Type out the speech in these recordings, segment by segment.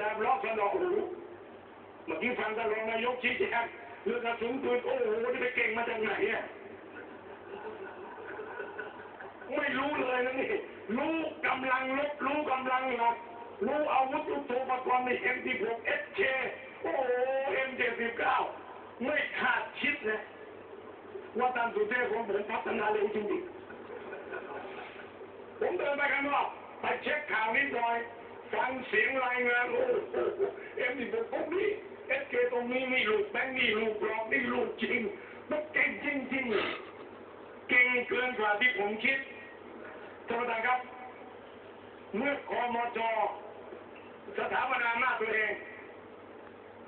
แต่ล้อสนอหูเมื่อกี้ฟังท่านรองนายกชี้แจงเรื่องกระสุนปืนโอ้โหนี่ไปเก่งมาจากไหนเนี่ยไม่รู้เลยนะนี่รู้กำลังลบรู้กำลังหลบรู้อาวุธยุทโธปกรณ์ใน M16 SK โอ้โห M79 ไม่คาดคิดนะว่าตามสุเทพของผมพัฒนาเร็วจริงๆผมเดินไปข้างนอกไปเช็คข่าวนิดหน่อย ฟังเสียงรายงานโอ้โหเอ็มสิบหกพวกนี้เอสเคตรงนี้นี่ลูกแบงค์นี่ลูกหลอกนี่ลูกจริงมันเก่งจริงๆเก่งเกินกว่าที่ผมคิดท่านประธานครับ เมื่อคอมจสถาปนาอำนาตัวเอง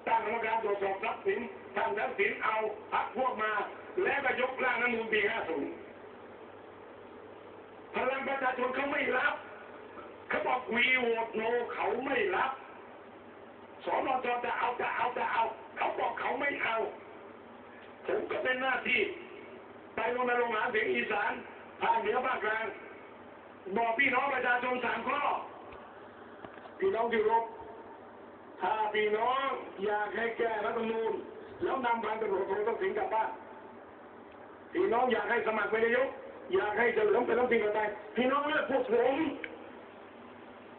ตั้งกรรมการตรวจสอบทรัพย์สินทางทรัพย์สินเอาพักพวกมา แล้วก็ยกร่างรัฐธรรมนูญปี50 พลังประชาชนเขาไม่รับ เขา บอกวีโหวตโนเขาไม่รับสนจจะเอาจะเอาจะเอา เขาบอกเขาไม่เอา ผมก็เป็นหน้าที่ ไปรณรงค์หาเสียงอีสานภาคเหนือภาคกลาง บอกพี่น้องประชาชนสามข้อ พี่น้องที่รบถ้าพี่น้องอยากให้แก้รัฐธรรมนูญแล้วนำพันตำรวจโทต้องสิงกลับบ้านพี่น้องอยากให้สมัครเป็นนายกอยากให้เฉลิมเป็นรัฐมนตรีกระจายพี่น้องเลือกพวกผม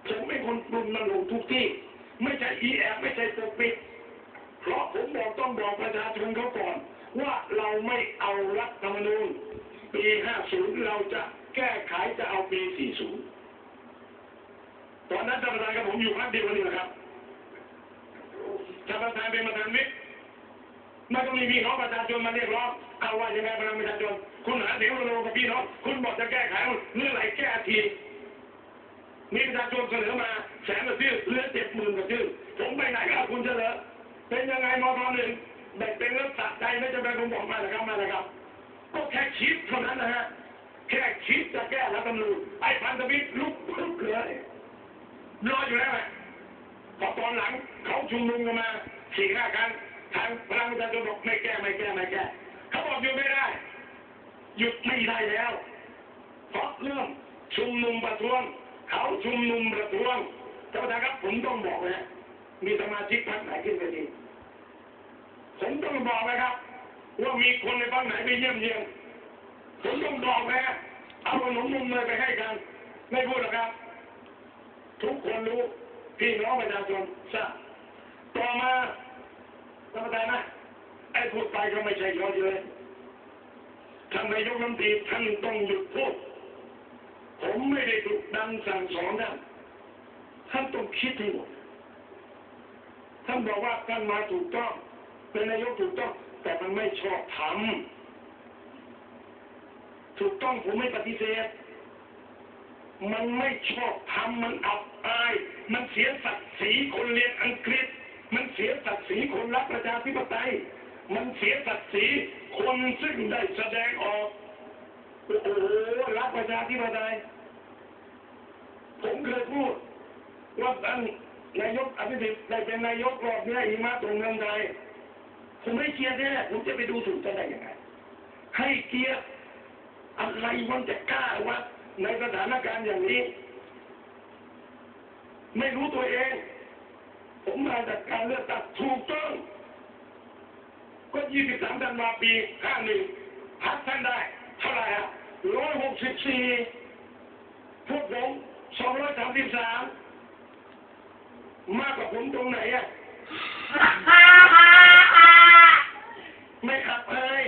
ผมเป็นคนปรุงมันลงทุกที่ ไม่ใช่อีแอบไม่ใช่สปิด เพราะผมบอกต้องบอกประชาชนเขาก่อน ว่าเราไม่เอารัฐธรรมนูญปี 50 เราจะแก้ไขจะเอาปี 40 ตอนนั้นท่านประธานกับผมอยู่พักเดียวกันนี่แหละครับท่านประธานเป็นประธานวิทย์ไม่ต้องมีพี่น้องประชาชนมาเรียกร้องเอาว่ายังไงพลังประชาชนคุณหาเสียงรณรงค์กับพี่น้องคุณบอกจะแก้ไขเมื่อไหร่แก้ที มีประชาชนเสนอมาแสนกว่าชื่อเหลือเจ็ดหมื่นกว่าชื่อผมไปไหนก็เอาคุณเสนอเป็นยังไงมทหนึ่งเด็กเป็นเรื่องสัตว์ใจไม่จำเป็นผมบอกมาเลยครับมาเลยครับ ก็แค่คิดเท่านั้นนะฮะแค่คิดจะแก้รัฐธรรมนูญไอ้พันธมิตรลุกลุกเลยรออยู่แล้วแหละพอตอนหลังเขาชุมนุมกันมาสี่ห้าครั้งทางพลังประชาชนบอกไม่แก้ไม่แก้ไม่แก้เขาบอกหยุดไม่ได้หยุดไม่ได้แล้วเพราะเรื่องชุมนุมประท้วง เขาชุมนุมประท้วงท่านประธานครับผมต้องบอกนะมีสมาชิกพรรคไหนขึ้นไปดีผมต้องบอกนะครับ ว่ามีคนในพรรคไหนไปเยี่ยมเยียนผมต้องบอกนะเอาขนมนมเลยไปให้กัน ไม่พูดหรอกครับ ทุกคนรู้พี่น้องประชาชนทราบต่อมาท่านประธานนะไอ้พูดไปก็ไม่ใช่ย่อเย้ยท่านนายกรัฐมนตรีท่านต้องหยุดพูด ผมไม่ได้ดุดันสั่งสอนท่านท่านต้องคิดให้หมดท่านบอกว่าท่านมาถูกต้องเป็นนายกถูกต้อง แต่มันไม่ชอบทำถูกต้องผมไม่ปฏิเสธ มันไม่ชอบทำมันอับอาย มันเสียศักดิ์ศรีคนเรียนอังกฤษ มันเสียศักดิ์ศรีคนรักประชาธิปไตย มันเสียศักดิ์ศรีคนซึ่งได้แสดงออกโอ้โหรัก ประชาธิปไตยผมเคยพูดว่าท่านนายกอภิสิทธิ์ได้เป็นนายกรอบเนี้ยหิมะตรงเมืองไทยผมไม่เกียรติแน่ผมจะไปดูถูกจะได้ยังไงให้เกียรติอะไรมันจะกล้าวะในสถานการณ์อย่างนี้ ไม่รู้ตัวเอง ผมมาจากการเลือกตั้งถูกต้อง ก็ 23ธันวาปี 51พักท่านได้ เท่าไหร่ อะ164พวกผม233มากกว่าผมตรงไหนอะ ไม่ขับเลย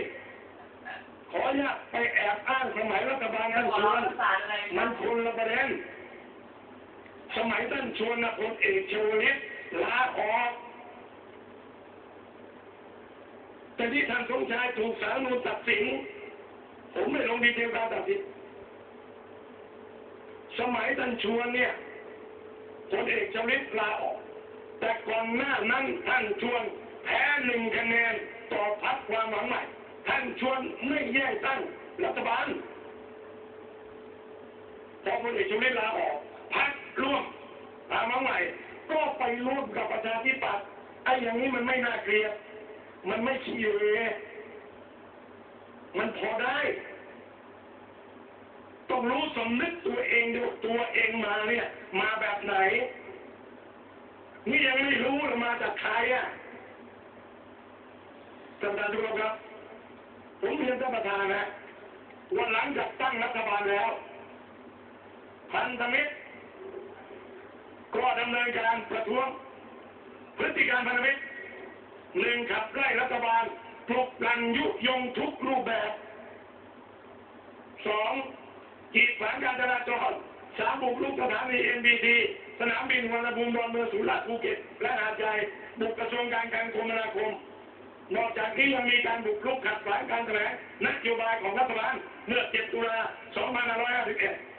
ขออนุญาตไปแอบอ้างสมัยรัฐบาลนั้นชวนมันคนละประเด็นสมัยท่านชวนนะพลเอกชวลิตลาออกแต่ที่ท่านสมชายถูกสารนูนตัดสิน ผมไม่ลงดีเทลการตัดสินสมัยท่านชวนเนี่ยพลเอกชลิตลาออก แต่ก่อนหน้านั้นท่านชวนแพ้หนึ่งคะแนนต่อพักความหวังใหม่ ท่านชวนไม่แย่งตั้งรัฐบาลพอพลเอกชลิตลาออกพักร่วมตามมาใหม่ ก็ไปร่วมกับประชาธิปัตย์ไอ้อย่างนี้มันไม่น่าเกลียดมันไม่ขี้เหร่ มันพอได้ ต้องรู้สำนึกตัวเองดูตัวเองมาเนี่ย มาแบบไหน นี่ยังไม่รู้เลยมาจากใครอะท่านประธานทุกท่านครับ ผมเรียนท่านประธานนะวันหลังจากตั้งรัฐบาลแล้ว พันธมิตรก็ดำเนินการประท้วง พฤติการพันธมิตรหนึ่งขับไล่รัฐบาล ปลุกปลันยุยงทุกรูปแบบสองกีดขวางการจราจรสามบุกรุกสถานีเอ็นบีทีสนามบินวรรณภูมิดอนเมืองสุราษฎร์ภูเก็ตและหาดใหญ่บุกกระทรวงการคลังคมนาคม นอกจากนี้ยังมีการบุกรุกขัดขวางการแถลงนโยบายของรัฐบาลเมื่อ 7 ตุลา 2551